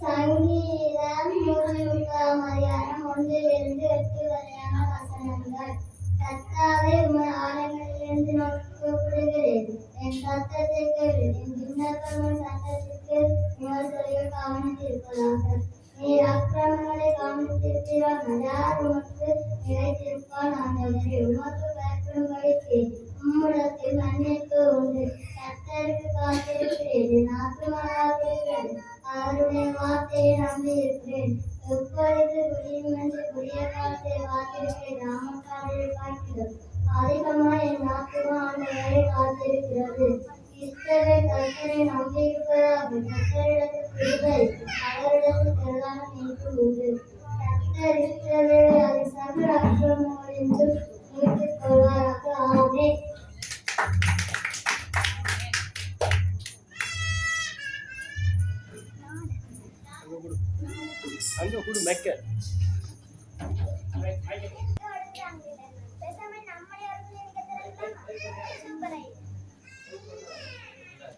சங்கீதம் நூற்றி மதியானம் ஒன்றிலிருந்து எட்டு வரையான வசனங்கள். கர்த்தாவே உமது ஆலயங்களிலிருந்து நோக்கி கூப்பிடுகிறேன். என் சத்தத்தை கேளு என் விண்ணப்பங்கள் சத்தத்திற்கு உமது சொல்லில் கவனித்திருப்பதாக நீர் அக்கிரமங்களை கவனித்திருக்கிறார் யார் உமக்கு நிலைத்திருப்பான் ஆண்டவரே உமக்கு பயப்படும்படி செய். உம்மிடத்தில் மன்னிப்பு கர்த்தரை நம்பியிருப்பதாக கர்த்தரிடத்தில் கிருபை அவரிடத்தில் பிரதான மீட்பு உண்டு கர்த்தர் அது சகல கொள்வாராக அங்க மெக்க.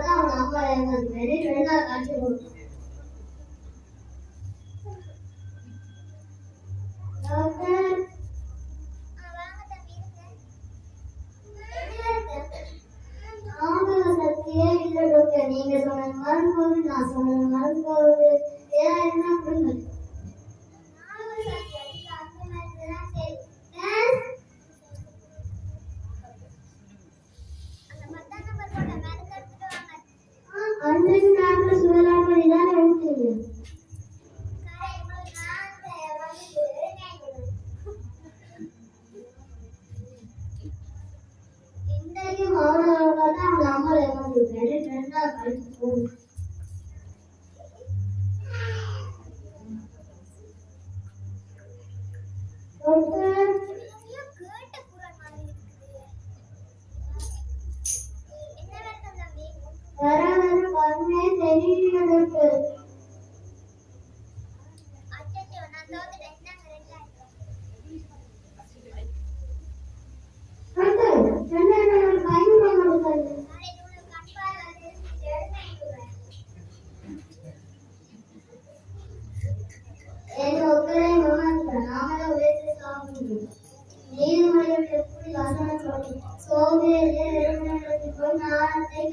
அம்மா அவங்க அப்பா இறந்தது மாரி ரெண்டாவது காட்சி கொடுத்தாங்க. டாக்டர். ஆமாங்க நீங்க சொன்ன மறுபோது போகுது நான் சொன்ன மறந்து போகுது ஏன் என்ன பண்ணுங்க have hope.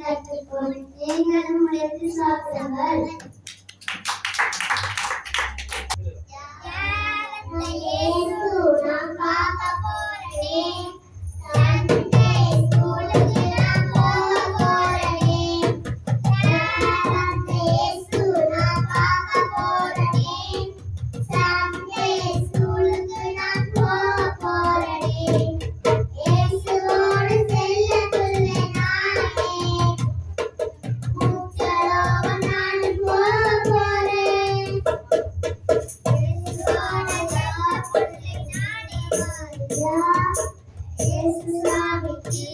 ஞானத்தை கற்றுக்கொள் நீங்களும் முயற்சி சாப்பிடுங்கள் యేసు స్వామికి